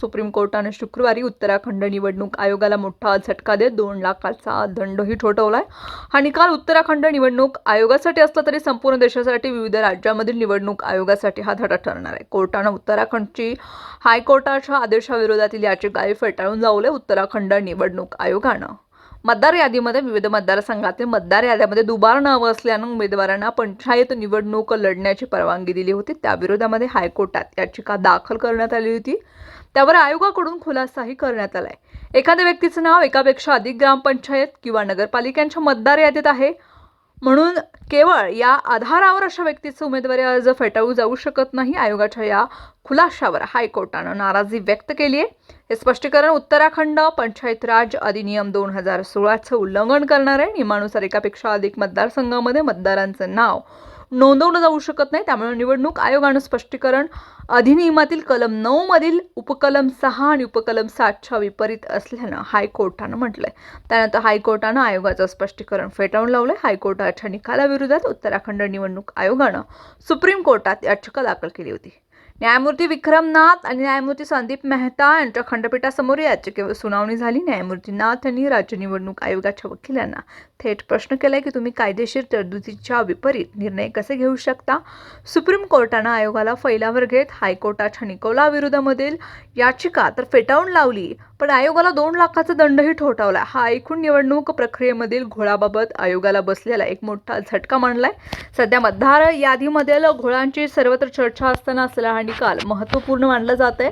Supreme कोर्टाने शुक्रवारी उत्तराखंड निवडणूक आयोगाला मोठा झटका देत दोन लाखाचा दंडही ठोठवलाय. हा निकाल उत्तराखंड निवडणूक आयोगासाठी असला तरी संपूर्ण देशासाठी विविध राज्यांमधील निवडणूक आयोगासाठी हा धडा ठरणार आहे. कोर्टानं उत्तराखंडची हायकोर्टाच्या आदेशाविरोधातील याचिकाही फेटाळून लावले. उत्तराखंड निवडणूक आयोगानं मतदार यादीमध्ये विविध मतदारसंघातील मतदार याद्यामध्ये दुबार नावं असल्यानं उमेदवारांना पंचायत निवडणूक लढण्याची परवानगी दिली होती. त्याविरोधामध्ये हायकोर्टात याचिका दाखल करण्यात आली होती. त्यावर आयोगाकडून खुलासाही करण्यात आलाय. एखाद्या व्यक्तीचं नाव एकापेक्षा अधिक ग्रामपंचायत किंवा नगरपालिकांच्या मतदार यादीत आहे. म्हणून केवळ या आधारावर अशा व्यक्तीचं उमेदवारी अर्ज फेटाळू जाऊ शकत नाही. आयोगाच्या या खुलाशावर हायकोर्टानं नाराजी व्यक्त केली आहे. हे स्पष्टीकरण उत्तराखंड पंचायत राज अधिनियम दोन हजार सोळाचं उल्लंघन करणार. आहे नियमानुसार एकापेक्षा अधिक मतदारसंघामध्ये मतदारांचं नाव नोंदवलं जाऊ शकत नाही. त्यामुळे निवडणूक आयोगानं स्पष्टीकरण अधिनियमातील कलम नऊमधील उपकलम सहा आणि उपकलम सातच्या विपरीत असल्यानं हायकोर्टानं म्हटलंय. त्यानंतर हायकोर्टानं आयोगाचं स्पष्टीकरण फेटाळून लावलंय. हायकोर्टाच्या निकालाविरोधात उत्तराखंड निवडणूक आयोगानं सुप्रीम कोर्टात याचिका दाखल केली होती. न्यायमूर्ती विक्रम नाथ आणि न्यायमूर्ती संदीप मेहता यांच्या खंडपीठासमोर याचिकेवर सुनावणी झाली. न्यायमूर्ती नाथ यांनी राज्य निवडणूक आयोगाच्या वकिलांना थेट प्रश्न केलाय की तुम्ही कायदेशीर तरतुदीच्या विपरीत निर्णय कसे घेऊ शकता? सुप्रीम कोर्टानं आयोगाला फैलावर घेत हायकोर्टाच्या निकोलाविरोधामधील याचिका तर फेटाळून लावली. पण आयोगाला दोन लाखाचा दंडही ठोठावला हा ऐकून निवडणूक प्रक्रियेमधील घोळाबाबत आयोगाला बसलेला एक मोठा झटका मांडलाय. सध्या मतदार यादीमधील घोळांची सर्वत्र चर्चा असताना असलेला हा निकाल महत्त्वपूर्ण मानला जात आहे